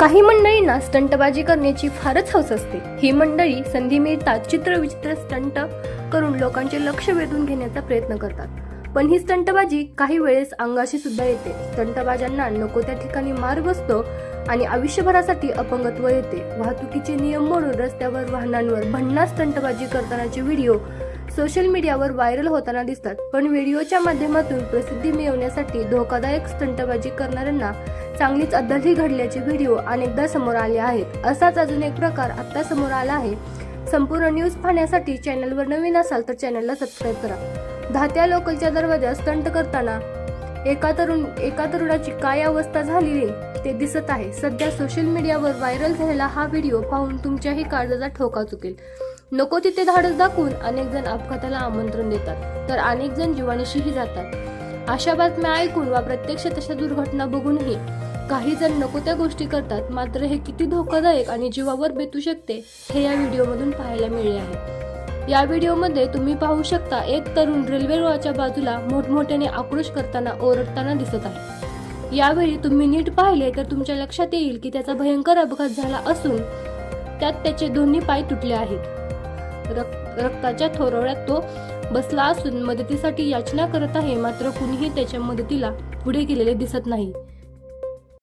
काही मंडळींना स्टंटबाजी करण्याची फारच हौस असते. ही मंडळी संधी मिळतात चित्रविचित्र स्टंट करून लोकांचे लक्ष वेधून घेण्याचा प्रयत्न करतात. पण ही स्टंटबाजी काही वेळेस अंगाशी सुद्धा येते. स्टंटबाजांना नको त्या ठिकाणी मार बसतो आणि आयुष्यभरासाठी अपंगत्व येते. वाहतुकीचे नियम मोडून रस्त्यावर वाहनांवर भन्नास स्टंटबाजी करतानाचे व्हिडिओ सोशल मीडियावर व्हायरल होताना दिसतात. पण व्हिडिओच्या माध्यमातून प्रसिद्धी मिळवण्यासाठी धोकादायक स्टंटबाजी करणाऱ्यांना चांगलीच अद्दलही घडल्याचे व्हिडिओ अनेकदा समोर आले आहेत. असाच अजून एक प्रकार आत्ता समोर आला आहे. संपूर्ण न्यूज पाहण्यासाठी चॅनलवर नवीन असाल तर चॅनलला सबस्क्राईब करा. धात्या लोकलच्या दरवाजा स्टंट करताना एका तरुण एका तरुणाची काय अवस्था झालेली ते दिसत आहे. सध्या सोशल मीडियावर व्हायरल झालेला हा व्हिडिओ पाहून तुमच्याही काळजाचा ठोका चुकेल. नको तिथे धाडस दाखवून अनेक जण अपघाताला आमंत्रण देतात तर अनेक जण जीवानीशीही जातात. अशा बातम्या ऐकून वा प्रत्यक्ष तशा दुर्घटना बघूनही काही जण नको त्या गोष्टी करतात मात्र हे किती धोकादायक आणि जीवावर बेतू शकते हे या व्हिडिओमधून पाहायला मिळले आहे. या व्हिडिओमध्ये तुम्ही पाहू शकता एक तरुण रेल्वे रुळाच्या बाजूला मोठमोठ्याने आक्रोश करताना ओरडताना दिसत आहे. यावेळी तुम्ही नीट पाहिले तर तुमच्या लक्षात येईल की त्याचा भयंकर अपघात झाला असून त्यात त्याचे दोन्ही पाय तुटले आहेत. रक्त रक्ताच्या थोरवड्यात तो बसला असून मदतीसाठी याचना करत आहे मात्र कुणीही त्याच्या मदतीला पुढे गेलेले दिसत नाही.